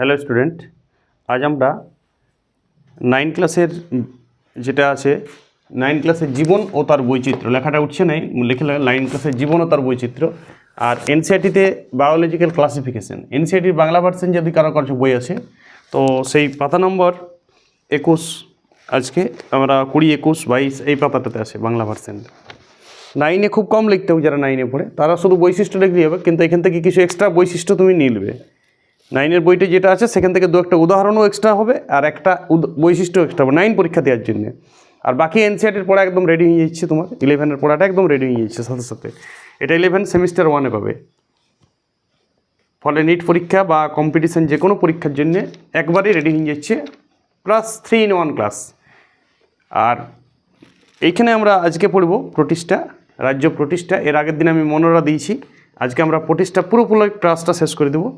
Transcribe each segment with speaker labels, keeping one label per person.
Speaker 1: Hello student আজ আমরা nine ক্লাসের যেটা আছে নাইন ক্লাসের জীবন ও তার বৈচিত্র্য। লেখাটা উঠছে নাই, লিখে নাইন ক্লাসের জীবন ও তার বৈচিত্র্য। আর এনসিআরটিতে বায়োলজিক্যাল ক্লাসিফিকেশন এনসিআরটির বাংলা ভার্সন যদি কারও কাছে বই আছে, তো সেই পাতা নম্বর একুশ, আজকে আমরা কুড়ি একুশ বাইশ, এই পাতাটাতে আছে বাংলা ভার্সন নাইনে খুব কম লিখতে হবে যারা নাইনে পড়ে। তারা শুধু বৈশিষ্ট্য লিখলেই হবে, কিন্তু এখান থেকে কিছু এক্সট্রা বৈশিষ্ট্য তুমি নিলবে। নাইনের বইটা যেটা আছে, সেখান থেকে দু একটা উদাহরণও এক্সট্রা হবে আর একটা বৈশিষ্ট্য এক্সট্রা হবে, নাইন পরীক্ষা দেওয়ার জন্য। আর বাকি এনসিআরটির পড়া একদম রেডি হয়ে যাচ্ছে তোমার ইলেভেনের পড়াটা একদম রেডি হয়ে যাচ্ছে সাথে সাথে। এটা ইলেভেন সেমিস্টার ওয়ানে পাবে। ফলে নিট পরীক্ষা বা কম্পিটিশন যে কোনো পরীক্ষার জন্য একবারই রেডি হয়ে যাচ্ছে plus three in one class আর এইখানে আমরা আজকে পড়ব প্রতিষ্ঠা, রাজ্য প্রতিষ্ঠা। এর আগের দিন আমি মনোরা দিয়েছি। আজকে আমরা প্রতিষ্ঠা, পুরোপুরি ক্লাসটা শেষ করে দেবো।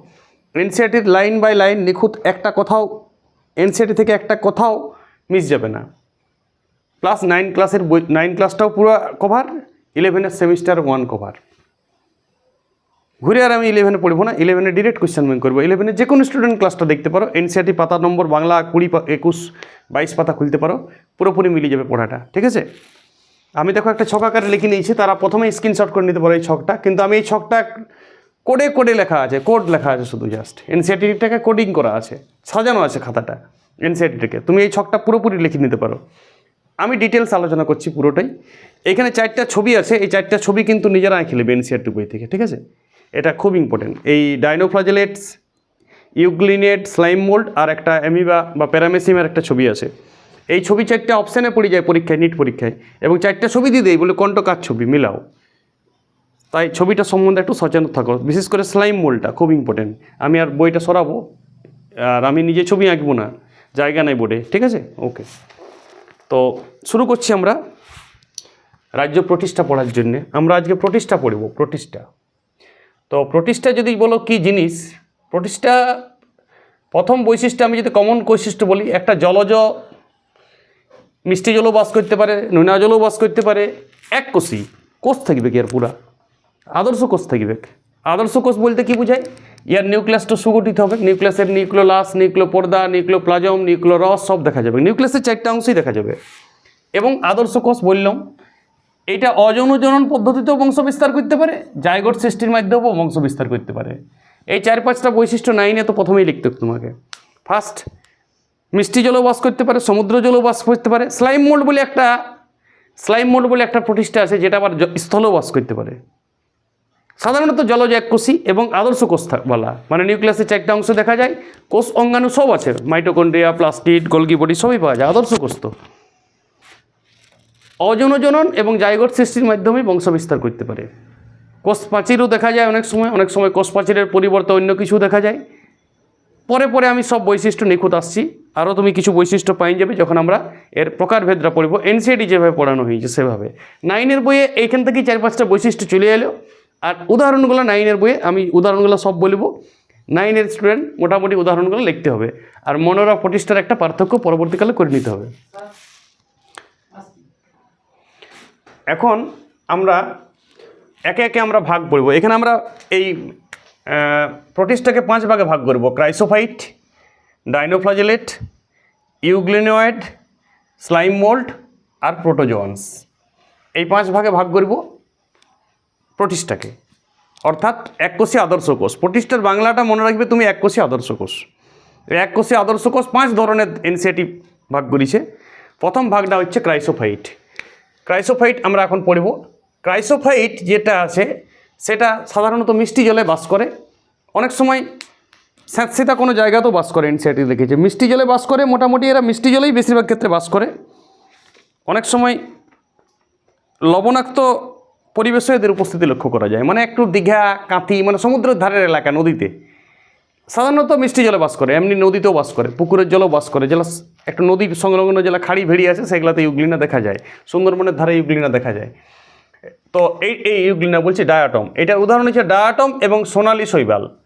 Speaker 1: এনসিআরটির লাইন বাই লাইন নিখুঁত একটা কোথাও এনসিআরটি থেকে একটা কোথাও মিস যাবে না। প্লাস নাইন ক্লাসের বই নাইন ক্লাসটাও পুরো কভার ইলেভেনের সেমিস্টার ওয়ান কভার ঘুরে আর আমি ইলেভেনে পড়ব না ইলেভেনে ডিরেক্ট কোয়েশ্চেন ব্যাংক করব। ইলেভেনে যে কোনো স্টুডেন্ট ক্লাসটা দেখতে পারো এনসিআরটি পাতা নম্বর বাংলা কুড়ি একুশ, বাইশ পাতা খুলতে পারো, পুরোপুরি মিলিয়ে যাবে পড়াটা, ঠিক আছে? আমি দেখো একটা ছক আকারে লিখে নিয়েছি, তারা প্রথমে স্ক্রিনশট করে নিতে পারো এই ছকটা, কিন্তু আমি এই ছকটা কোডে কোডে লেখা আছে, কোড লেখা আছে শুধু জাস্ট এনসিআরটিটাকে কোডিং করা আছে, সাজানো আছে খাতাটা এনসিআরটিটাকে তুমি এই ছকটা পুরোপুরি লিখে নিতে পারো। আমি ডিটেলস আলোচনা করছি পুরোটাই। এখানে চারটা ছবি আছে, এই চারটা ছবি কিন্তু নিজেরা এঁকে নেবে এনসিআরটি বই থেকে, ঠিক আছে? এটা খুব ইম্পর্টেন্ট এই ডাইনোফ্লাজেলেটস ইউগ্লিনেট স্লাইম মোল্ড আর একটা অ্যামিবা বা প্যারামেসিমের একটা ছবি আছে। এই ছবি চারটা অপশানে পড়ে যায় পরীক্ষায় নিট পরীক্ষায়। এবং চারটা ছবি দিয়ে দেয় বলে কোনটা কার ছবি, মিলাও। তাই ছবিটা সম্বন্ধে একটু সচেতন থাকো। বিশেষ করে স্লাইম মোলটা খুব ইম্পর্টেন্ট আমি আর বইটা সরাবো। আর আমি নিজে ছবি আঁকবো না। জায়গা নেই বোর্ডে ঠিক আছে? ওকে তো শুরু করছি আমরা রাজ্য প্রতিষ্ঠা পড়ার জন্যে। আমরা আজকে প্রতিষ্ঠা পড়ব, প্রতিষ্ঠা। তো প্রতিষ্ঠা যদি বলো কি জিনিস? প্রতিষ্ঠা প্রথম বৈশিষ্ট্য আমি যদি কমন বৈশিষ্ট্য বলি, একটা জলজ মিষ্টি জলও বাস করতে পারে, নোনা জলও বাস করতে পারে, এক কোষই। কোষ থাকবে কি আর পুরা? আদর্শ কোষ থাকবে আদর্শ কোষ বলতে কি বোঝায়? ইয়ার নিউক্লিয়াসটা সুগঠিত হবে। নিউক্লিয়াসের নিউক্লোলাস প্লাজম নিউক্লো রস সব দেখা যাবে। নিউক্লিয়াসের চারটা অংশই দেখা যাবে। এবং আদর্শ কোষ বললাম, এটা অজনজনন পদ্ধতিতেও বংশ বিস্তার করতে পারে, জায়গট সৃষ্টির মাধ্যমেও বংশ বিস্তার করতে পারে। এই চার পাঁচটা বৈশিষ্ট্য নাইনে তো প্রথমেই লিখতে তোমাকে। ফার্স্ট মিষ্টি জলও বাস করতে পারে, সমুদ্র জলও বাস করতে পারে। স্লাইম মোল্ড বলে একটা, স্লাইম মোল্ড বলে একটা প্রতিষ্ঠা আছে, যেটা আবার স্থলেও বাস করতে পারে। সাধারণত জলজ এক কোষী এবং আদর্শ কোষ বলা মানে নিউক্লিয়াসের চারটা অংশ দেখা যায়, কোষ অঙ্গাণু সব আছে। মাইটোকন্ড্রিয়া, প্লাস্টিড গোলগি বডি সবই পাওয়া যায়, আদর্শ কোষ তো অজনজনন এবং জায়গট সৃষ্টির মাধ্যমে বংশ বিস্তার করতে পারে। কোষ প্রাচীরও দেখা যায় অনেক সময় অনেক সময় কোষ প্রাচীরের পরিবর্তে অন্য কিছু দেখা যায়। পরে পরে আমি সব বৈশিষ্ট্য নিখুঁত আসছি। আরও তুমি কিছু বৈশিষ্ট্য পাই যাবে যখন আমরা এর প্রকারভেদরা পড়ব। এনসিআরটি যেভাবে পড়ানো হয়েছে সেভাবে। নাইনের বইয়ে এইখান থেকেই চার পাঁচটা বৈশিষ্ট্য চলে এলো। আর উদাহরণগুলো নাইনের বইয়ে আমি উদাহরণগুলো সব বলব। নাইনের স্টুডেন্ট মোটামুটি উদাহরণগুলো লিখতে হবে। আর মনোরা প্রতিষ্ঠার একটা পার্থক্য পরবর্তীকালে করে নিতে হবে। এখন আমরা একে একে আমরা ভাগ করব এখানে আমরা এই প্রোটিস্টটাকে পাঁচ ভাগে ভাগ করব। Chrysophyte, dinoflagellate, euglenoid slime mould আর প্রোটোজোয়ান্স। এই পাঁচ ভাগে ভাগ করব। প্রোটিস্টাকে অর্থাৎ এককোষী আদর্শ কোষ। প্রতিষ্ঠার বাংলাটা মনে রাখবে তুমি এককোষী আদর্শ কোষ। এককোষী আদর্শ কোষ পাঁচ ধরনের এনসিএটি ভাগ করেছে। প্রথম ভাগটা হচ্ছে ক্রাইসোফাইট। ক্রাইসোফাইট আমরা এখন পড়ব। ক্রাইসোফাইট যেটা আছে, সেটা সাধারণত মিষ্টি জলে বাস করে। অনেক সময় স্যাঁতসেতা কোনো জায়গাতেও বাস করে এনসিআরটি দেখেছে। মিষ্টি জলে বাস করে, মোটামুটি এরা মিষ্টি জলেই বেশিরভাগ ক্ষেত্রে বাস করে। অনেক সময় লবণাক্ত পরিবেশে এদের উপস্থিতি লক্ষ্য করা যায়। মানে একটু দীঘা, কাঁথি মানে সমুদ্রের ধারের এলাকা, নদীতে। সাধারণত মিষ্টি জলে বাস করে, এমনি নদীতেও বাস করে, পুকুরের জলেও বাস করে। স- একটা নদীর সংলগ্ন যেগুলো খাড়ি ভেড়ি আছে, সেগুলোতে ইউগ্লিনা দেখা যায়। সুন্দরবনের ধারে ইউগ্লিনা দেখা যায়। তো এই এই ইউগ্লিনা বলছি ডায়াটম। এটার উদাহরণ হচ্ছে ডায়াটম এবং সোনালি শৈবাল।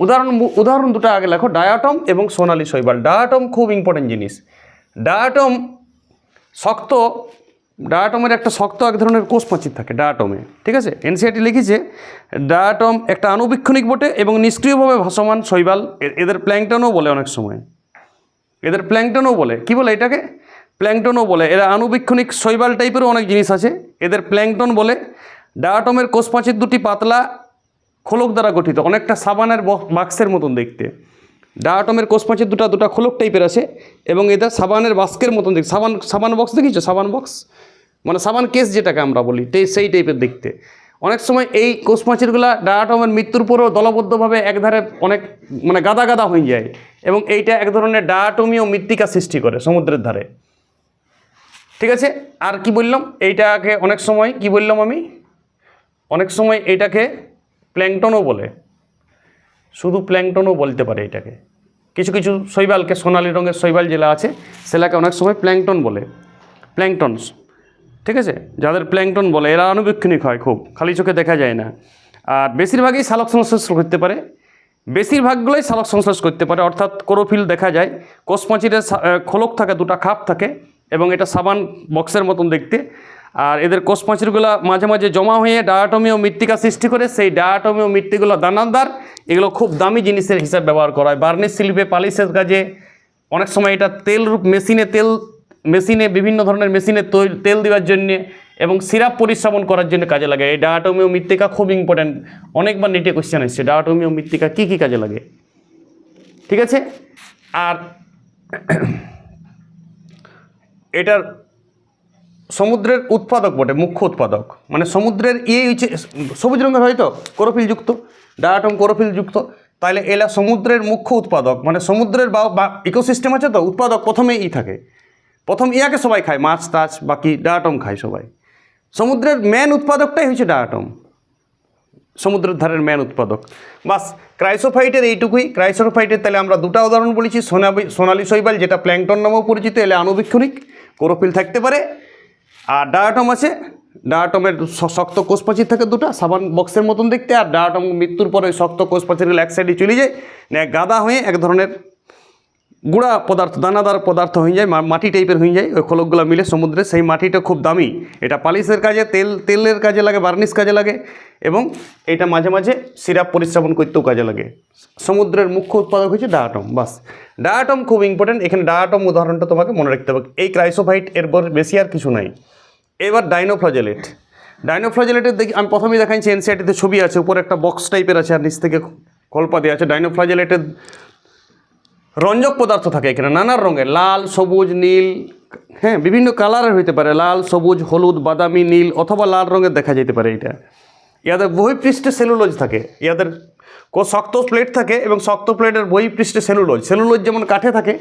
Speaker 1: উদাহরণ উদাহরণ দুটো আগে লেখো, ডায়াটম এবং সোনালি শৈবাল। ডায়াটম খুব ইম্পর্টেন্ট জিনিস। ডায়াটম শক্ত ডায়াটমের একটা শক্ত এক ধরনের কোষ প্রাচীর থাকে, ডায়াটমে। ঠিক আছে? এনসিআরটি লিখেছে, ডায়াটম একটা আনুবীক্ষণিক বটে এবং নিষ্ক্রিয়ভাবে ভাসমান শৈবাল এদের প্ল্যাংটনও বলে অনেক সময়। এদের প্ল্যাংটনও বলে। কি বলে এটাকে? প্ল্যাংটনও বলে। এরা আনুবীক্ষণিক শৈবাল টাইপেরও অনেক জিনিস আছে। এদের প্ল্যাংটন বলে, ডায়াটমের কোষ প্রাচীর দুটি পাতলা খোলক দ্বারা গঠিত, অনেকটা সাবানের বক- বাক্সের মতন দেখতে। ডায়াটমের কোষ প্রাচীর দুটা দুটা খোলক টাইপের আছে এবং এটা সাবানের বাস্কের মতন দেখতে। সাবান সাবান বক্স দেখিছো সাবান বক্স? মানে সাবান কেস যেটাকে আমরা বলি সেই টাইপের দেখতে। অনেক সময় এই কোষ প্রাচীরগুলা ডায়াটমের মৃত্যুর পরেও দলবদ্ধভাবে একধারে অনেক মানে গাদা গাদা হয়ে যায় এবং এইটা এক ধরনের ডায়াটমীয় মৃত্তিকা সৃষ্টি করে সমুদ্রের ধারে। ঠিক আছে? আর কি বললাম? এইটাকে অনেক সময় কি বললাম আমি? অনেক সময় এইটাকে প্ল্যাংটনও বলে। শুধু প্ল্যাংটনও বলতে পারে এটাকে। কিছু কিছু শৈবালকে সোনালি রঙের শৈবাল জেলা আছে সেটাকে অনেক সময় প্ল্যাংটন বলে। প্ল্যাংটনস। ঠিক আছে? যাদের প্ল্যাংটন বলে এরা আনুবীক্ষণিক হয় খুব খালি চোখে দেখা যায় না। আর বেশিরভাগই সালোক সংশ্লেষ করতে পারে। বেশিরভাগগুলোই সালোক সংশ্লেষ করতে পারে অর্থাৎ কোরোফিল দেখা যায়। কোষ প্রাচীরের সা- আহ, খোলক থাকে দুটা খাপ থাকে এবং এটা সাবান বক্সের মতন দেখতে। আর এদের কোষ প্রাচীরগুলো মাঝে মাঝে জমা হয়ে ডায়াটমীয় মৃত্তিকা সৃষ্টি করে সেই ডায়াটমীয় মৃত্তিগুলো দানাদার এগুলো খুব দামি জিনিসের হিসাব ব্যবহার করা হয়। বার্নিশ শিল্পে পালিশের কাজে অনেক সময় এটা তেল রূপ মেশিনে তেল মেশিনে, বিভিন্ন ধরনের মেশিনে তৈল- দেওয়ার জন্য এবং সিরাপ পরিশ্রমণ করার জন্য কাজে লাগে। এই ডায়াটমীয় মৃত্তিকা খুব ইম্পর্ট্যান্ট অনেকবার নেটে কোশ্চেন এসছে ডায়াটমীয় মৃত্তিকা কী কী কাজে লাগে? ঠিক আছে? আর এটার সমুদ্রের উৎপাদক বটে, মুখ্য উৎপাদক। মানে সমুদ্রের ইয়ে হচ্ছে, সবুজ রঙের হয়তো কোরোফিল যুক্ত, ডায়াটম কোরোফিল যুক্ত। তাহলে এলা সমুদ্রের মুখ্য উৎপাদক মানে সমুদ্রের বা ইকোসিস্টেম আছে তো? উৎপাদক প্রথমেই ই থাকে। প্রথম ইয়াকে সবাই খায়, মাছ টাছ, বাকি ডায়াটম খায় সবাই। সমুদ্রের মেন উৎপাদকটাই হচ্ছে ডায়াটম সমুদ্রের ধারের মেন উৎপাদক। বাস, ক্রাইসোফাইটের এইটুকুই। ক্রাইসোফাইটের তাহলে আমরা দুটা উদাহরণ বলেছি, সোনাবি, সোনালি শৈবাল, যেটা প্ল্যাংটন নামেও পরিচিত, এলে আনুবীক্ষণিক কোরোফিল থাকতে পারে। আর ডায়াটম আছে ডায়াটমের শক্ত কোষপ্রাচীর থাকে দুটো, সাবান বক্সের মতন দেখতে, আর ডায়াটম মৃত্যুর পরে ওই শক্ত কোষপাচির এক সাইডে চলে যায়। গাদা হয়ে এক ধরনের গুঁড়া পদার্থ, দানাদার পদার্থ হয়ে যায় মাটি টাইপের হয়ে যায়, ওই খোলকগুলো মিলে সমুদ্রে সেই মাটিটা খুব দামি। এটা পালিশের কাজে, তেল, তেলের কাজে লাগে বার্নিশ কাজে লাগে এবং এটা মাঝে মাঝে সিরাপ পরিশ্রমণ করতেও কাজে লাগে। সমুদ্রের মুখ্য উৎপাদক হচ্ছে ডায়াটম, বাস। ডায়াটম খুব ইম্পর্টেন্ট এখানে ডায়াটম উদাহরণটা তোমাকে মনে রাখতে হবে। এই ক্রাইসোফাইট এর বেশি আর কিছু নাই। এবার ডাইনোফ্লাজেলেট। ডাইনোফ্লাজেলেটের দেখি আমি প্রথমেই দেখাচ্ছি এনসিআরটিতে ছবি আছে, উপরে একটা বক্স টাইপের আছে, আর নিচ থেকে কল্পা দেওয়া আছে। ডাইনোফ্লাজেলেটের রঞ্জক পদার্থ থাকে এখানে, নানা রঙের, লাল, সবুজ, নীল হ্যাঁ বিভিন্ন কালারের হইতে পারে, লাল, সবুজ, হলুদ, বাদামি, নীল অথবা লাল রঙের দেখা যেতে পারে এটা। ইয়াদের বহিপৃষ্ঠে সেলুলোজ থাকে, ইয়াদের শক্ত প্লেট থাকে এবং শক্ত প্লেটের বহিপৃষ্ঠে সেলুলোজ। সেলুলোজ যেমন কাঠে থাকে,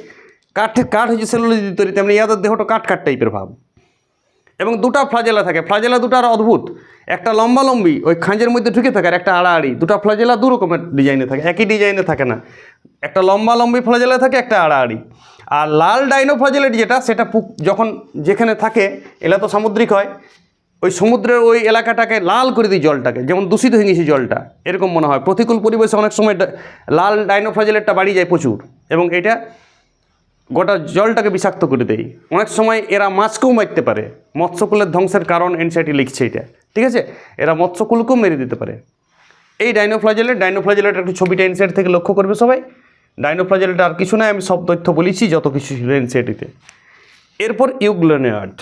Speaker 1: কাঠে কাঠ হয়েছে সেলুলোজ তৈরি তেমনি ইয়াদের দেহটা কাঠ কাঠ টাইপের ভাব। এবং দুটা ফ্লাজেলা থাকে। ফ্লাজেলা দুটো আর অদ্ভুত। একটা লম্বা লম্বি, ওই খাঁজের মধ্যে ঢুকে থাকে আর একটা আড়াআড়ি। দুটা ফ্লাজেলা দু রকমের ডিজাইনে থাকে, একই ডিজাইনে থাকে না। একটা লম্বা লম্বি ফ্লাজেলা থাকে, একটা আড়াআড়ি। আর লাল ডাইনো ফ্লাজেলেট যেটা, সেটা যখন যেখানে থাকে, এলা তো সামুদ্রিক হয়, ওই সমুদ্রের ওই এলাকাটাকে লাল করে দিই জলটাকে, যেমন দূষিত হয়ে গেছে জলটা, এরকম মনে হয়। প্রতিকূল পরিবেশে অনেক সময় লাল ডাইনোফ্লাজেলেটটা বাড়িয়ে যায় প্রচুর। এবং এটা গোটা জলটাকে বিষাক্ত করে দেয় অনেক সময় এরা মাছকেও মারতে পারে। মৎস্যকুলের ধ্বংসের কারণ এনসাইটি লিখছে এটা। ঠিক আছে? এরা মৎস্যকুলকেও মেরে দিতে পারে। এই ডাইনোফ্লাজেলেট ডাইনোফ্লাজেলেট একটু ছবিটা এনসাইট থেকে লক্ষ্য করবে সবাই। ডাইনোফ্লাজেলেট আর কিছু নয় আমি সব তথ্য বলেছি, যত কিছু ছিল এনসাইটিতে এরপর ইউগ্লোনেয়ার্ড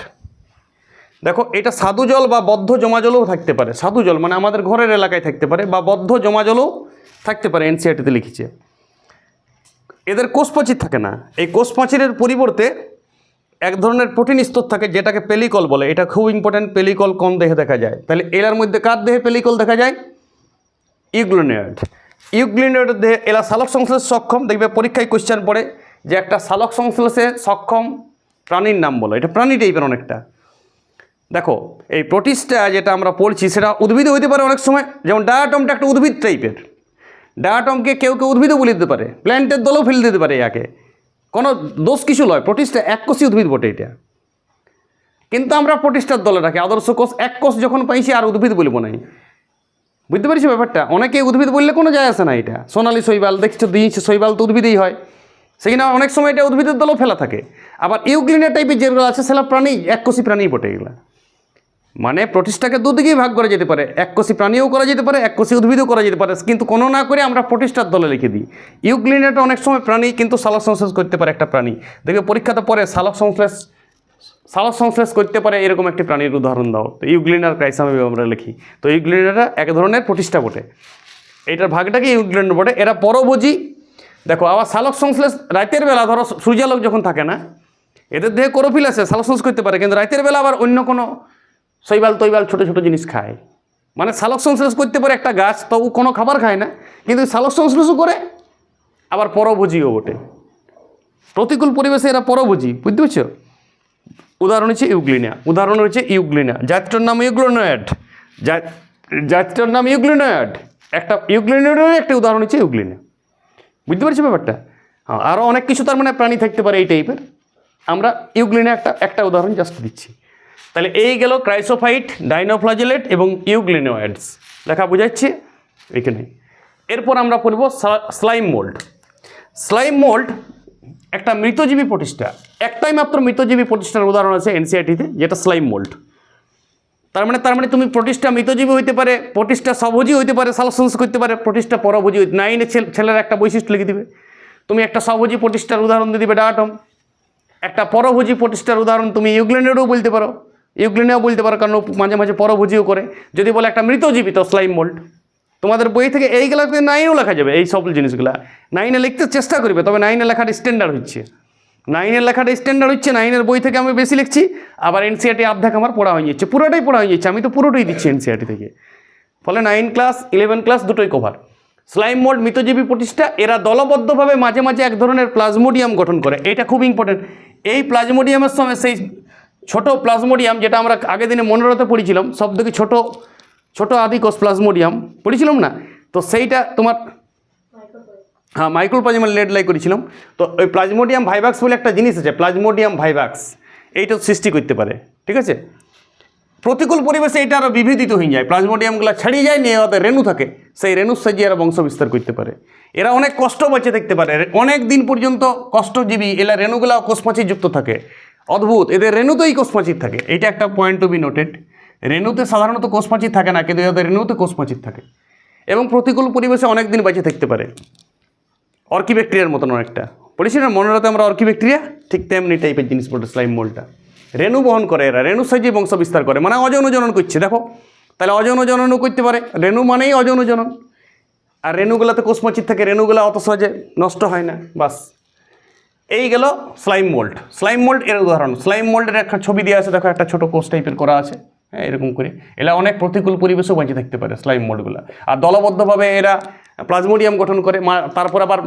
Speaker 1: দেখো, এটা সাধু জল বা বদ্ধ জমা জলও থাকতে পারে। সাধু জল মানে আমাদের ঘরের এলাকায় থাকতে পারে বা বদ্ধ জমা জলও থাকতে পারে এনসিআরটিতে লিখেছে। এদের কোষপ্রাচীর থাকে না। এই কোষপ্রাচীরের পরিবর্তে এক ধরনের প্রোটিন স্তর থাকে যেটাকে পেলিকল বলে। এটা খুব ইম্পর্ট্যান্ট পেলিকল কম দেহে দেখা যায়। তাহলে এলার মধ্যে কার দেহে পেলিকল দেখা যায়? ইউগ্লোনিয়ার্ড ইউগ্লোনিয়ার্ডের দেহে এলা সালোক সংশ্লেষ সক্ষম। দেখবে পরীক্ষায় কোশ্চেন পড়ে যে একটা সালোক সংশ্লেষে সক্ষম প্রাণীর নাম বলো। এটা প্রাণী টাইপের অনেকটা। দেখো, এই প্রোটিসটা যেটা আমরা পড়ছি, সেটা উদ্ভিদ হইতে পারে অনেক সময়। যেমন ডায়াটমটা একটা উদ্ভিদ টাইপের ডায়াটমকে কেউ কেউ উদ্ভিদও বলে দিতে পারে, প্ল্যান্টের দলও ফেলে দিতে পারে ইয়াকে কোনো দোষ কিছু নয় প্রোটিসটা এককোষী উদ্ভিদ বটে এটা। কিন্তু আমরা প্রতিষ্ঠার দলে রাখি, আদর্শ কোষ এক কোষ যখন পাইছি আর উদ্ভিদ বলব নাই বুঝতে পারছি ব্যাপারটা? অনেকে উদ্ভিদ বললে কোনো যায় আসে না এটা। সোনালি শৈবাল, দেখছ দিয়েছে শৈবাল তো উদ্ভিদেই হয়। সেখানে অনেক সময় এটা উদ্ভিদের দলও ফেলা থাকে। আবার ইউক্লিনিয়া টাইপের যেগুলো আছে, সেগুলো প্রাণী এককোষী প্রাণী বটে এগুলা। মানে প্রতিষ্ঠাকে দুদিকেই ভাগ করা যেতে পারে। এক এককোষী প্রাণীও করা যেতে পারে, এক এককোষী উদ্ভিদও করা যেতে পারে। কিন্তু কোনো না করে আমরা প্রতিষ্ঠার দলে লিখে দিই। ইউগ্লিনেটা অনেক সময় প্রাণী, কিন্তু সালোক সংশ্লেষ করতে পারে একটা প্রাণী। দেখবে পরীক্ষাতে পরে সালোক সংশ্লেষ সালোক সংশ্লেষ করতে পারে এরকম একটি প্রাণীর উদাহরণ দাও। তো ইউগ্লিনার ক্রাইসামে আমরা লিখি। তো ইউগ্লিনাটা এক ধরনের প্রতিষ্ঠা বটে। এইটার ভাগটাকে ইউগ্লিন বটে। এরা পরভোজী। দেখো, আবার সালোক সংশ্লেষ রাতের বেলা ধরো সূর্যালোক যখন থাকে না, এদের দেহে কোরোফিল আছে সালোক সংশ্লেষ করতে পারে। কিন্তু রাতের বেলা আবার অন্য কোনো শৈবাল তৈবাল ছোটো ছোটো জিনিস খায়। মানে সালোক সংশ্লেষ করতে পারে একটা গাছ তো ও কোনো খাবার খায় না। কিন্তু সালোক সংশ্লেষও করে, আবার পরভোজীও বটে। প্রতিকূল পরিবেশে এরা পরভোজী, বুঝতে পারছ? উদাহরণ হচ্ছে ইউগ্লিনা উদাহরণ হচ্ছে ইউগ্লিনা জাতটার নাম ইউগ্লোনয়েড জাতটার নাম ইউগ্লিনয়েড একটা ইউগ্লিনয়েডের একটা উদাহরণ হচ্ছে ইউগ্লিনা বুঝতে পারছ ব্যাপারটা? হ্যাঁ আরও অনেক কিছু তার মানে প্রাণী থাকতে পারে এই টাইপের আমরা ইউগ্লিনা একটা একটা উদাহরণ জাস্ট দিচ্ছি। তাহলে এই গেল ক্রাইসোফাইট, ডাইনোফ্লাজেলেট এবং ইউগ্লিনোয়েডস। লেখা বুঝাচ্ছি? এখানে। এরপর আমরা পড়ব স্লাইম মোল্ড। স্লাইম মোল্ড একটা মৃতজীবী প্রতিষ্ঠা। একটাই মাত্র মৃতজীবী প্রতিষ্ঠার উদাহরণ আছে এনসিআরটিতে যেটা স্লাইম মোল্ড। তার মানে তার মানে তুমি প্রতিষ্ঠা মৃতজীবী হইতে পারে, প্রতিষ্ঠা সভোজী হইতে পারে সালসংস করতে পারে, প্রতিষ্ঠা পরভোজী হইতে নাইনে ছেলের একটা বৈশিষ্ট্য লিখে দিবে। তুমি একটা সভোজী প্রতিষ্ঠার উদাহরণ দিয়ে দিবে ডাটম একটা পরভোজী প্রতিষ্ঠার উদাহরণ তুমি ইউগ্লেনেরও বলতে পারো। ইউগ্লেনেও বলতে পারো, কারণ মাঝে মাঝে পরভোজীও করে। যদি বলে একটা মৃতজীবী তো স্লাইম মোল্ড তোমাদের বই থেকে এইগুলোতে নাইনও লেখা যাবে, এই সব জিনিসগুলো। নাইনে লিখতে চেষ্টা করবে, তবে নাইনে লেখাটা স্ট্যান্ডার্ড হচ্ছে। নাইনের লেখাটা স্ট্যান্ডার্ড হচ্ছে নাইনের বই থেকে আমি বেশি লিখছি, আবার এনসিআরটি অর্ধেক আমার পড়া হয়ে যাচ্ছে পুরোটাই পড়া হয়ে যাচ্ছে আমি তো পুরোটাই দিচ্ছি এনসিআরটি থেকে। ফলে নাইন ক্লাস ইলেভেন ক্লাস দুটোই কভার স্লাইম মোল্ড মৃতজীবী প্রতিষ্ঠা, এরা দলবদ্ধভাবে মাঝে মাঝে এক ধরনের প্লাজমোডিয়াম গঠন করে, এটা খুব ইম্পর্টেন্ট এই প্লাজমোডিয়ামের সঙ্গে সেই ছোট প্লাজমোডিয়াম, যেটা আমরা আগের দিনে মনোরথে পড়েছিলাম, সব থেকে ছোটো, ছোট আদিকোষ প্লাজমোডিয়াম, পড়েছিলাম না? তো সেইটা তোমার হ্যাঁ মাইক্রোপ্লাজমাল লেড লাই করেছিলাম। তো ওই প্লাজমোডিয়াম ভাইভাক্স বলে একটা জিনিস আছে, প্লাজমোডিয়াম ভাইভাক্স এইটা সৃষ্টি করতে পারে, ঠিক আছে? প্রতিকূল পরিবেশে এটা আরও বিভেদিত হয়ে যায়, প্লাজমোডিয়ামগুলো ছাড়িয়ে যায়, নিয়ে ওদের রেণু থাকে। সেই রেণুর সাজিয়ে এরা বংশ বিস্তার করতে পারে। এরা অনেক কষ্ট বেঁচে থাকতে পারে, অনেক দিন পর্যন্ত কষ্টজীবী, এরা রেণুগুলা কোষপাচির যুক্ত থাকে। অদ্ভুত, এদের রেণুতেই কোষপাচির থাকে। এটা একটা পয়েন্ট টু বি নোটেড রেণুতে সাধারণত কোষপাচির থাকে না, কিন্তু এদের রেণুতে কোষপাচির থাকে। এবং প্রতিকূল পরিবেশে অনেক দিন বেঁচে থাকতে পারে। অর্কি ব্যাকটেরিয়ার মতন অনেকটা। পড়েছি না, মনে রাখতে আমরা অর্কি ব্যাকটেরিয়া ঠিক তেমনি টাইপের জিনিস পড়ে স্লাইম মোলটা রেণু বহন করে এরা। রেণু সাইজে বংশ বিস্তার করে। মানে অযৌন জনন করছে, দেখো। তাহলে অযৌন জননও করতে পারে। রেণু মানেই অযৌন জনন। আর রেণুগুলাতে কোষমাচির থাকে, রেণুগুলা অত সহজে নষ্ট হয় না, বাস। এই গেল স্লাইম মোল্ড স্লাইম মোল্ড এর উদাহরণ। স্লাইম মোল্ডের একটা ছবি দেওয়া আছে, দেখো একটা ছোট কোষ টাইপের করা আছে। হ্যাঁ এরকম করে। এরা অনেক প্রতিকূল পরিবেশেও বেঁচে থাকতে পারে স্লাইম মোল্ডগুলো আর দলবদ্ধভাবে এরা প্লাজমোডিয়াম গঠন করে তারপর আবার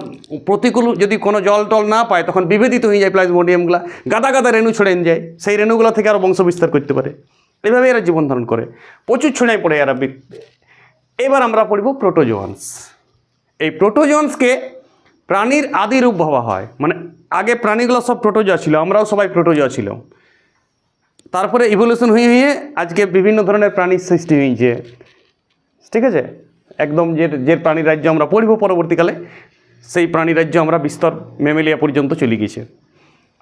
Speaker 1: প্রতিকূল যদি কোনো জল টল না পায়, তখন বিভেদিত হয়ে যায় প্লাজমোডিয়ামগুলো গাদা গাদা রেণু ছড়ে যায়। সেই রেণুগুলো থেকে আরও বংশ বিস্তার করতে পারে। এইভাবে এরা জীবন ধারণ করে। প্রচুর ছড়াই পড়ে এরা এবার আমরা পড়ব প্রোটোজোয়ান্স এই প্রোটোজোয়ান্সকে প্রাণীর আদি রূপ ভাবা হয়। মানে আগে প্রাণীগুলো সব প্রোটোজোয়া ছিল, আমরাও সবাই প্রোটোজোয়া ছিল। তারপরে ইভলিউশন হয়ে হয়ে আজকে বিভিন্ন ধরনের প্রাণীর সৃষ্টি হয়েছে। ঠিক আছে? একদম যে যে প্রাণী রাজ্য আমরা পড়ব পরবর্তীকালে, সেই প্রাণী রাজ্য আমরা বিস্তর মেমেলিয়া পর্যন্ত চলে গেছে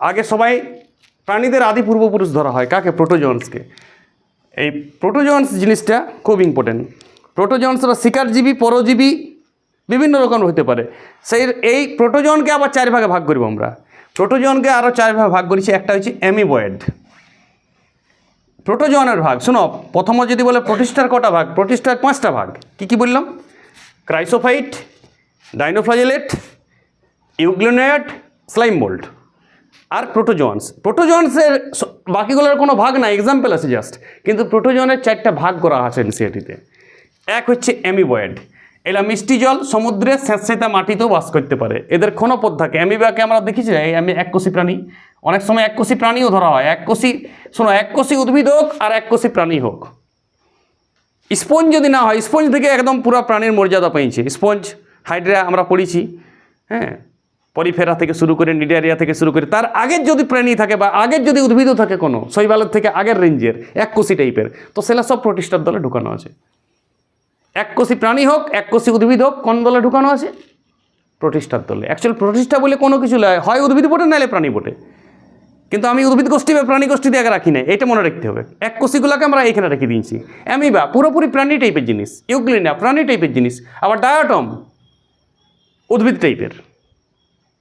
Speaker 1: আগে সবাই প্রাণীদের আদি পূর্বপুরুষ ধরা হয়, কাকে? প্রোটোজোয়ান্সকে এই প্রোটোজোয়ান্স জিনিসটা খুব ইম্পর্টেন্ট প্রোটোজোয়ান্সরা শিকারজীবী, পরজীবী বিভিন্ন রকম হতে পারে। সেই এই প্রোটোজনকে আবার চার ভাগে ভাগ করব আমরা। প্রোটোজনকে আরও চার ভাগে ভাগ করেছি, একটা হচ্ছে অ্যামিবয়েড প্রোটোজোয়ানের ভাগ, শোনো, প্রথম যদি বলে প্রতিষ্ঠার কটা ভাগ, প্রতিষ্ঠার পাঁচটা ভাগ, কি কি বললাম? ক্রাইসোফাইট ডাইনোফ্লাজেলেট ইউগ্লোনেট স্লাইম বোল্ট আর প্রোটোজোয়ান্স প্রোটোজোয়ান্সের স- বাকিগুলোর কোনো ভাগ না এক্সাম্পল আছে জাস্ট কিন্তু প্রোটোজনের চারটা ভাগ করা আছে এনসিআরটিতে এক হচ্ছে অ্যামিবয়েড এরা মিষ্টি জল সমুদ্রে স্যাঁতস্যাঁতা মাটিতেও বাস করতে পারে। এদের ক্ষণপথ থাকে অ্যামিবাকে আমরা দেখেছি এই আমি এককোষী প্রাণী। অনেক সময় এককোষী প্রাণীও ধরা হয়। এককোষী শোনো এককোষী উদ্ভিদ হোক আর এককোষী প্রাণী হোক। স্পঞ্জ যদি না হয়, স্পঞ্জ থেকে একদম পুরো প্রাণীর মর্যাদা পেয়েছে। স্পঞ্জ, হাইড্রা আমরা পড়েছি হ্যাঁ? পরিফেরা থেকে শুরু করে, নিডারিয়া থেকে শুরু করে, তার আগের যদি প্রাণী থাকে বা আগের যদি উদ্ভিদও থাকে কোনো, শৈবালের থেকে আগের রেঞ্জের এককোষী টাইপের তো সেটা সব প্রতিষ্ঠার দলে ঢুকানো আছে। এককোষী প্রাণী হোক এককোষী উদ্ভিদ হোক, কোন দলে ঢুকানো আছে? প্রতিষ্ঠার দলে। অ্যাকচুয়ালি প্রতিষ্ঠা বলে কোনো কিছু নয় হয় উদ্ভিদ বটে, নাহলে প্রাণী বটে। কিন্তু আমি উদ্ভিদ গোষ্ঠী বা প্রাণী গোষ্ঠী দিয়ে আগে রাখি না এটা মনে রাখতে হবে। এক কোষিগুলোকে আমরা এখানে রেখে দিয়েছি। অ্যামিবা পুরোপুরি প্রাণী টাইপের জিনিস, ইউক্লিনা প্রাণী টাইপের জিনিস, আবার ডায়াটম উদ্ভিদ টাইপের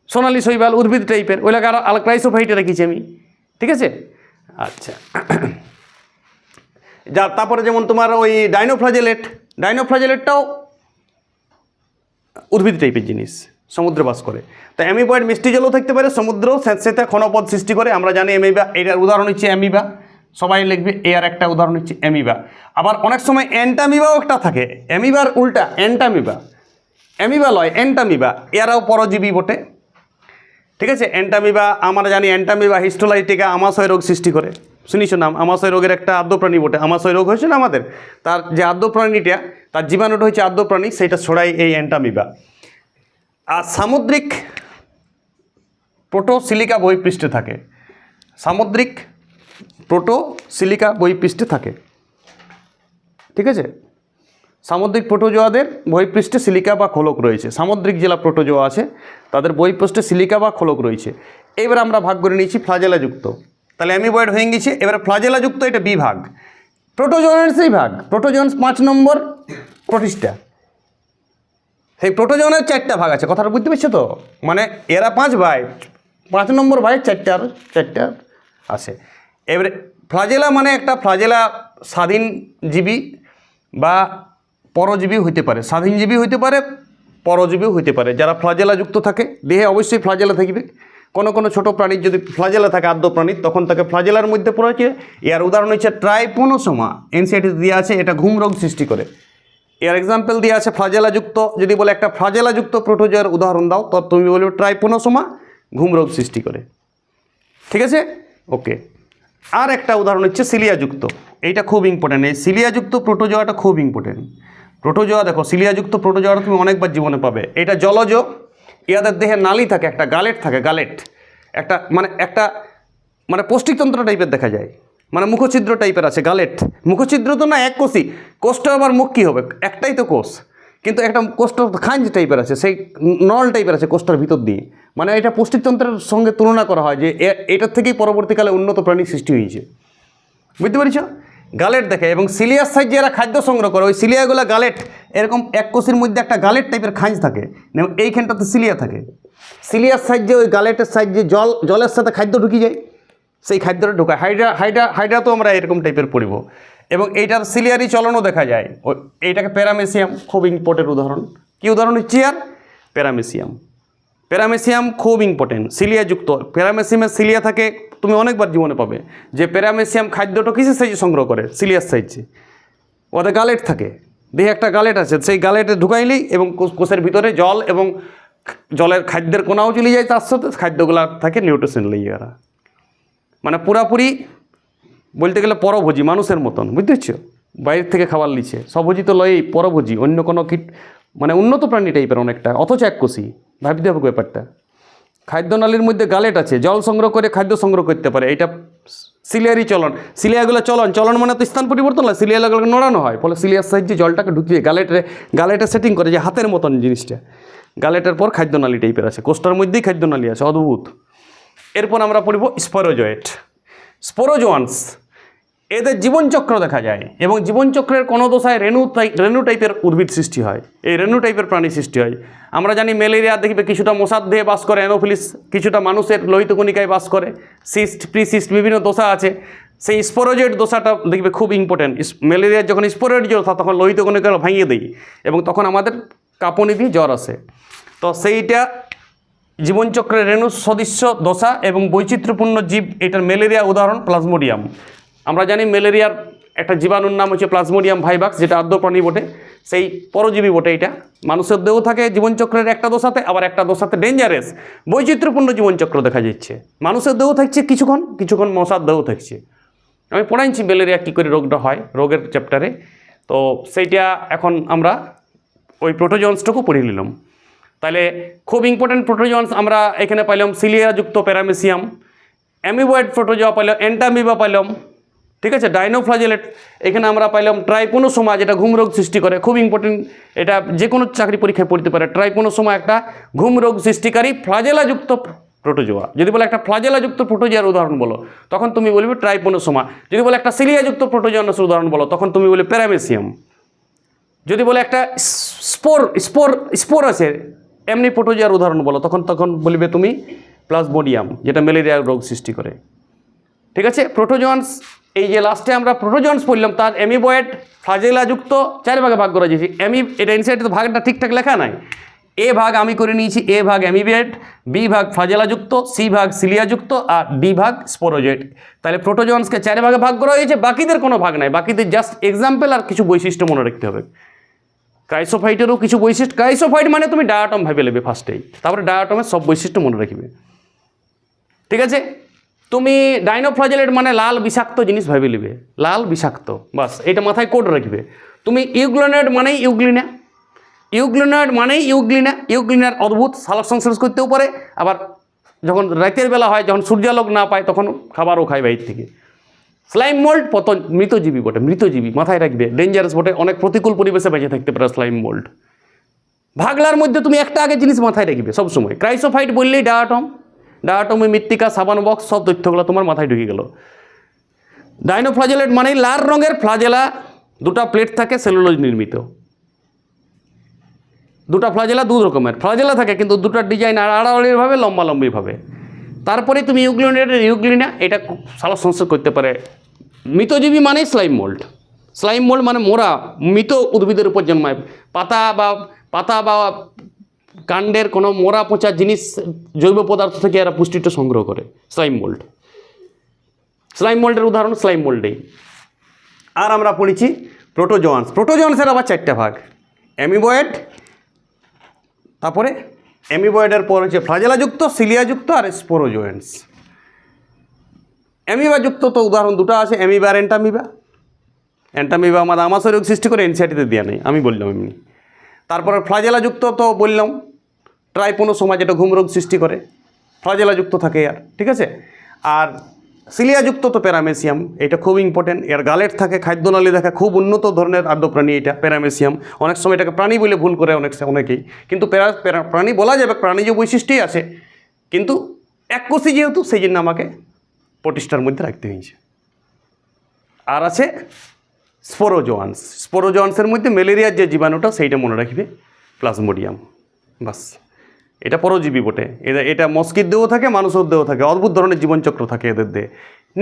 Speaker 1: সোনালি শৈবাল উদ্ভিদ টাইপের ওই লাগে আর ক্রাইসোফাইটে রেখেছি আমি। ঠিক আছে? আচ্ছা। যা তারপরে যেমন তোমার ওই ডাইনোফ্লাজেলেট ডাইনোফ্লাজেলেটটাও উদ্ভিদ টাইপের জিনিস, সমুদ্রে বাস করে। তো অ্যামিবয়েড মিষ্টি জলও থাকতে পারে, সমুদ্রেও স্যাঁতস্যাঁতে ক্ষণপদ সৃষ্টি করে। আমরা জানি অ্যামিবা, এটার উদাহরণ হচ্ছে অ্যামিবা। সবাই লিখবে এর একটা উদাহরণ হচ্ছে অ্যামিবা। আবার অনেক সময় অ্যান্টামিবাও একটা থাকে। অ্যামিবার উল্টা, অ্যান্টামিবা। অ্যামিবা লয়, অ্যান্টামিবা। এরাও পরজীবী বটে। ঠিক আছে? অ্যান্টামিবা, আমরা জানি অ্যান্টামিবা, হিস্টোলাইটিকা, আমাশয় রোগ সৃষ্টি করে। শুনিস নাম আমাশয় রোগের একটা আদ্য প্রাণী বটে। আমাশয় রোগ হয়েছে না আমাদের? তার যে আদ্য প্রাণীটা তার জীবাণুটা হচ্ছে আদ্য প্রাণী সেটা ছড়াই এই অ্যান্টামিবা। আর সামুদ্রিক প্রোটোসিলিকা বহিপৃষ্ঠে থাকে। সামুদ্রিক প্রোটোসিলিকা বহিপৃষ্ঠে থাকে। ঠিক আছে? সামুদ্রিক প্রোটোজোয়াদের বহিপৃষ্ঠে সিলিকা বা খোলক রয়েছে। সামুদ্রিক জেলা প্রোটোজোয়া আছে, তাদের বহিপৃষ্ঠে সিলিকা বা খোলক রয়েছে। এবার আমরা ভাগ করে নিয়েছি ফ্লাজেলাযুক্ত। তাহলে অ্যামিবয়েড হয়ে গেছে। এবার ফ্লাজেলাযুক্ত এটা বিভাগ প্রোটোজোয়ানের সেই ভাগ। প্রোটোজোয়ান্স পাঁচ নম্বর প্রতিষ্ঠা। সেই প্রোটোজোনের চারটা ভাগ আছে। কথাটা বুঝতে পারছ তো? মানে এরা পাঁচ ভাই। পাঁচ নম্বর ভাই চারটার চারটা আছে। এবারে ফ্লাজেলা মানে একটা ফ্লাজেলা স্বাধীনজীবী বা পরজীবী হইতে পারে। স্বাধীনজীবী হইতে পারে, পরজীবীও হইতে পারে। যারা ফ্লাজেলা যুক্ত থাকে, দেহে অবশ্যই ফ্লাজেলা থাকবে। কোনো কোনো ছোট প্রাণীর যদি ফ্লাজেলা থাকে আদ্য প্রাণীর, তখন তাকে ফ্লাজেলার মধ্যে পড়েছে এর উদাহরণ হচ্ছে ট্রাইপোনোসোমা এনসিআইটি দিয়ে আছে, এটা ঘুম রোগ সৃষ্টি করে। এর এক্সাম্পল দিয়ে আছে ফ্লাজেলাযুক্ত, যদি বলে একটা ফ্লাজেলাযুক্ত প্রোটোজয়ের উদাহরণ দাও তো তুমি বলবে ট্রাইপোনোসোমা ঘুম রোগ সৃষ্টি করে। ঠিক আছে? ওকে। আর একটা উদাহরণ হচ্ছে সিলিয়াযুক্ত। এইটা খুব ইম্পর্টেন্ট এই সিলিয়াযুক্ত প্রোটোজোয়াটা খুব ইম্পর্টেন্ট প্রোটোজোয়া দেখো, সিলিয়াযুক্ত প্রোটোজোয়াটা তুমি অনেকবার জীবনে পাবে। এটা জলজ ইয়াদের দেহে নালি থাকে, একটা গালেট থাকে, গালেট। একটা মানে একটা মানে পৌষ্টিকতন্ত্র টাইপের দেখা যায়। মানে মুখছিদ্র টাইপের আছে, গালেট। মুখছিদ্র তো না, এক কোষই। কোষটা আবার মুখ কী হবে? একটাই তো কোষ। কিন্তু একটা কোষটা খাঞ্জ টাইপের আছে, সেই নল টাইপের আছে কোষটার ভিতর দিয়ে। মানে এটা পুষ্টিতন্ত্রের সঙ্গে তুলনা করা হয় যে এটার থেকেই পরবর্তীকালে উন্নত প্রাণী সৃষ্টি হয়েছে। বুঝতে পেরেছ? গালেট দেখে এবং সিলিয়ার সাইজে এরা খাদ্য সংগ্রহ করে, ওই সিলিয়াগুলো গালেট, এরকম এক কোষির মধ্যে একটা গালেট টাইপের খাঁজ থাকে এইখানটাতে সিলিয়া থাকে। সিলিয়ার সাইজে ওই গালেটের সাইজে জল, জলের সাথে খাদ্য ঢুকে যায়, সেই খাদ্যটা ঢোকায়। হাইড্রা হাইড্রা হাইড্রা তো আমরা এরকম টাইপের পড়িব। এবং এইটার সিলিয়ারি চলনও দেখা যায়। এইটাকে প্যারামেসিয়াম, খুব ইম্পর্টেন্ট উদাহরণ। কী উদাহরণ আর প্যারামেসিয়াম। প্যারামেসিয়াম খুব ইম্পর্টেন্ট সিলিয়াযুক্ত প্যারামেসিয়ামের সিলিয়া থাকে, তুমি অনেকবার জীবনে পাবে। যে প্যারামেসিয়াম খাদ্যটা কিসের সাইজে সংগ্রহ করে? সিলিয়ার সাইজে ওদের গালেট থাকে। দেহে একটা গালেট আছে, সেই গালেটে ঢুকাইলেই এবং কোষ- কোষের ভিতরে জল এবং জলের খাদ্যের কোনাও চলে যায় তার সাথে, খাদ্যগুলো থাকে নিউট্রিশন লেয়ারা। মানে পুরাপুরি বলতে গেলে পরভোজী, মানুষের মতন বুঝতে পারছ বাইরের থেকে খাবার লিছে সভোজী তো লয়ই পরভোজী, অন্য কোনো কীট মানে উন্নত প্রাণী টাইপের অনেকটা, অথচ এক এককোষী ভাবতে হবে ব্যাপারটা। খাদ্যনালীর মধ্যে গালেট আছে, জল সংগ্রহ করে খাদ্য সংগ্রহ করতে পারে, এটা সিলিয়ারি চলন। সিলিয়াগুলো চলন চলন মানে তো স্থান পরিবর্তন হয়, সিলিয়াগুলোকে নড়ানো হয়, ফলে সিলিয়ার সাহায্যে জলটাকে ঢুকিয়ে গালেটে গালেটে সেটিং করে যে হাতের মতন জিনিসটা। গালেটের পর খাদ্যনালী টাইপের আছে, কোষ্টার মধ্যেই খাদ্যনালী আছে, অদ্ভুত। এরপর আমরা পড়ব স্পোরোজয়েট স্পোরোজোয়ান্স এদের জীবনচক্র দেখা যায় এবং জীবনচক্রের কোনো দশায় রেণু রেণু টাইপের উদ্ভিদ সৃষ্টি হয়। এই রেণু টাইপের প্রাণী সৃষ্টি হয়। আমরা জানি ম্যালেরিয়া দেখবে কিছুটা মশার দেহে বাস করে অ্যানোফিলিস কিছুটা মানুষের লোহিত কণিকায় বাস করে সিস্ট প্রিসিস্ট বিভিন্ন দশা আছে। সেই স্পোরোজয়েড দশাটা দেখবে খুব ইম্পর্টেন্ট ম্যালেরিয়ার যখন স্পোরয়েড জ্বর তখন লোহিত কণিকা ভাঙিয়ে দিই এবং তখন আমাদের কাঁপুনি দিয়ে জ্বর আসে। তো সেইটা জীবনচক্রের রেণু সদৃশ্য দশা এবং বৈচিত্র্যপূর্ণ জীব এটার ম্যালেরিয়া উদাহরণ প্লাজমোডিয়াম আমরা জানি ম্যালেরিয়ার একটা জীবাণুর নাম হচ্ছে প্লাজমোডিয়াম ভাইবাক্স, যেটা আদ্য প্রাণী বটে। সেই পরজীবী বটে এটা। মানুষের দেহ থাকে জীবনচক্রের একটা দোষাতে আবার একটা দোষাতে ডেঞ্জারাস বৈচিত্র্যপূর্ণ জীবনচক্র দেখা যাচ্ছে। মানুষের দেহ থাকছে কিছুক্ষণ কিছুক্ষণ মশার দেহ থাকছে। আমি পড়াইছি ম্যালেরিয়া কী করে রোগটা হয়, রোগের চ্যাপ্টারে তো সেইটা এখন আমরা ওই প্রোটোজন্সটুকু পড়ে নিলাম। তাহলে খুব ইম্পর্টেন্ট প্রোটোজন্স আমরা এখানে পাইলাম সিলিয়াযুক্ত প্যারামেসিয়াম অ্যামিবয়েড প্রোটোজোয়া পাইলাম অ্যান্টামিবা পাইলাম ঠিক আছে ডাইনোফ্লাজেলেট এখানে আমরা পাইলাম ট্রাইপোনোসোমা যেটা ঘুম রোগ সৃষ্টি করে। খুব ইম্পর্টেন্ট এটা যে কোনো চাকরি পরীক্ষায় পড়তে পারে। ট্রাইপোনোসোমা একটা ঘুম রোগ সৃষ্টিকারী ফ্লাজেলাযুক্ত প্রোটোজোয়া যদি বলে একটা ফ্লাজেলাযুক্ত প্রোটোজোয়ার উদাহরণ বলো, তখন তুমি বলবে ট্রাইপোনোসোমা যদি বলে একটা সিলিয়াযুক্ত প্রোটোজোয়ার উদাহরণ বলো, তখন তুমি বলবে প্যারামেসিয়াম। যদি বলে একটা স্পোর স্পোর স্পোর আছে, এমনি প্রোটোজোয়ার উদাহরণ বলো, তখন তখন বলবে তুমি প্লাজমোডিয়াম যেটা ম্যালেরিয়া রোগ সৃষ্টি করে। ঠিক আছে? প্রোটোজোয়ান্স এই যে লাস্টে আমরা প্রোটোজোয়ান্স পড়লাম, তার অ্যামিবয়েড ফ্লাজেলাযুক্ত চার ভাগে ভাগ করা যাচ্ছে এমি এটা তো ভাগটা ঠিকঠাক লেখা নাই। এ ভাগ আমি করে নিয়েছি, এ ভাগ অ্যামিবয়েড বি ভাগ ফ্লাজেলাযুক্ত, সি ভাগ সিলিয়াযুক্ত আর ডি ভাগ স্পোরোজেট তাহলে প্রোটোজোয়ান্সকে চার ভাগে ভাগ করা হয়েছে, বাকিদের কোনো ভাগ নাই। বাকিদের জাস্ট এক্সাম্পল আর কিছু বৈশিষ্ট্য মনে রাখতে হবে। ক্রাইসোফাইটেরও কিছু বৈশিষ্ট্য, ক্রাইসোফাইট মানে তুমি ডায়াটম ভাবে নেবে ফার্স্টেই তারপরে ডায়াটমের সব বৈশিষ্ট্য মনে রাখবে। ঠিক আছে? তুমি ডাইনোফ্লাজেলেট মানে লাল বিষাক্ত জিনিস ভাবি নেবে লাল বিষাক্ত, বাস এটা মাথায় কোড রাখবে। তুমি ইউগ্লোনেড মানেই ইউগ্লিনা। ইউগ্লিনার মানেই ইউগ্লিনা। ইউগ্লিনার অদ্ভুত সালোক সংশ্লেষ করতেও পারে। আবার যখন রাতের বেলা হয়, যখন সূর্যালোক না পায়, তখন খাবারও খায় বাইর থেকে। স্লাইম মোল্ড পতন, মৃতজীবী বটে, মৃতজীবী, মাথায় রাখবে। ডেঞ্জারাস বটে, অনেক প্রতিকূল পরিবেশে বেঁচে থাকতে পারে স্লাইম মোল্ড। ভাগলার মধ্যে তুমি একটা আগে জিনিস মাথায় রাখবে সবসময়। ক্রাইসোফাইট বললেই ডায়াটম। ডায়াটমে মৃত্তিকা, সাবান বক্স, সব তথ্যগুলো তোমার মাথায় ঢুকে গেল। ডাইনোফ্লাজেলেট মানেই লাল রঙের ফ্লাজেলা, দুটা প্লেট থাকে, সেলুলোজ নির্মিত। দুটা ফ্লাজেলা দু রকমের। ফ্লাজেলা থাকে, কিন্তু দুটার ডিজাইন আড়াআড়িভাবে লম্বা লম্বিভাবে তারপরে তুমি ইউগ্লিনেটের ইউগ্লিনা এটা সালো সংশ্লেষ করতে পারে। মৃতজীবী মানে স্লাইম মোল্ড। স্লাইম মোল্ড মানে মোরা মৃত উদ্ভিদের উপর জন্মায়। পাতা বা পাতা বা কাণ্ডের কোনো মোরা পচা জিনিস, জৈব পদার্থ থেকে এরা পুষ্টিটা সংগ্রহ করে স্লাইম মোল্ড স্লাইম মোল্ডের উদাহরণ স্লাইম মোল্ডেই আর আমরা পড়েছি প্রোটোজোয়ান্স প্রোটোজোয়ান্সের আবার চারটা ভাগ। অ্যামিবয়েড, তারপরে অ্যামিবয়েডের পর হচ্ছে ফ্লাজেলাযুক্ত, সিলিয়াযুক্ত আর স্পোরোজোয়েন্টস অ্যামিবাযুক্ত তো উদাহরণ দুটো আছে, অ্যামিবা আর অ্যান্টামিবা। অ্যান্টামিবা আমাদের আমাশয় রোগ সৃষ্টি করে এনসিআরটিতে দেওয়া নেই। আমি বললাম এমনি। তারপরে ফ্লাজেলাযুক্ত তো বললাম, ট্রাইপোনোসোমা যেটা ঘুমরোগ সৃষ্টি করে, ফ্লাজেলাযুক্ত থাকে আর ঠিক আছে? আর সিলিয়াযুক্ত তো প্যারামেসিয়াম, এটা খুব ইম্পর্টেন্ট এর গালেট থাকে, খাদ্যনালী দেখা, খুব উন্নত ধরনের আদ্য প্রাণী এটা, প্যারামেসিয়াম। অনেক সময় এটাকে প্রাণী বলে ভুল করে অনেক অনেকেই। কিন্তু প্যারা- প্রাণী বলা যাবে প্রাণীজ বৈশিষ্ট্যই আছে, কিন্তু এককোষী যেহেতু, সেই জন্য আমাকে প্রতিষ্ঠার মধ্যে রাখতে হয়েছে। আর আছে স্পোরোজোয়ান্স। স্পোরোজোয়ান্সের মধ্যে ম্যালেরিয়ার যে জীবাণুটা, সেইটা মনে রাখবে। প্লাজমোডিয়াম। বাস। এটা পরজীবী বটে। এটা এটা মস্কির দেহ থাকে, মানুষের দেহ থাকে, অদ্ভুত ধরনের জীবনচক্র থাকে এদের দেহে।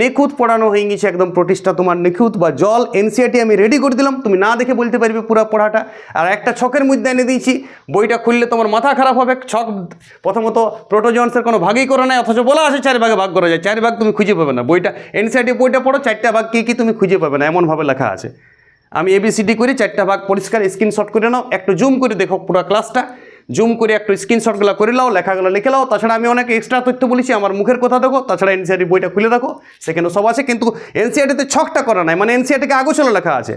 Speaker 1: নিখুঁত পড়ানো হয়ে গেছে, একদম প্রতিষ্ঠা তোমার নিখুঁত বা জল এনসিআরটি আমি রেডি করে দিলাম। তুমি না দেখে বলতে পারবে পুরো পড়াটা। আর একটা ছকের মধ্যে এনে দিয়েছি, বইটা খুললে তোমার মাথা খারাপ হবে। ছক প্রথমত প্রোটোজন্সের কোনো ভাগই করে নাই, অথচ বলা আছে চার ভাগে ভাগ করা যায়। চার ভাগ তুমি খুঁজে পাবে না। বইটা এনসিআরটি বইটা পড়ো, চারটা ভাগ কী কী তুমি খুঁজে পাবে না, এমনভাবে লেখা আছে। আমি এবিসিডি করি, চারটা ভাগ পরিষ্কার স্ক্রিনশট করে নাও, একটু জুম করে দেখো পুরো ক্লাসটা জুম করে একটু স্ক্রিনশটগুলো করে নাও লেখাগুলো লিখে লাও। তাছাড়া আমি অনেক এক্সট্রা তথ্য বলেছি, আমার মুখের কথা দেখো, তাছাড়া এনসিআরটি বইটা খুলে দেখো। সেখানে সব আছে, কিন্তু এনসিআরটিতে ছকটা করা নাই মানে এনসিআরটিকে আগোছালো লেখা আছে।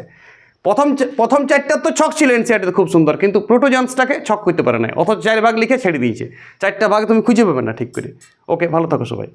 Speaker 1: প্রথম প্রথম চারটার তো ছক ছিল এনসিআরটিতে খুব সুন্দর, কিন্তু প্রোটোজন্সটাকে ছক করতে পারে নাই, অথচ চার ভাগ লিখে ছেড়ে দিয়েছে। চারটা ভাগ তুমি খুঁজে পাবে না ঠিক করে। ওকে ভালো থাকো সবাই।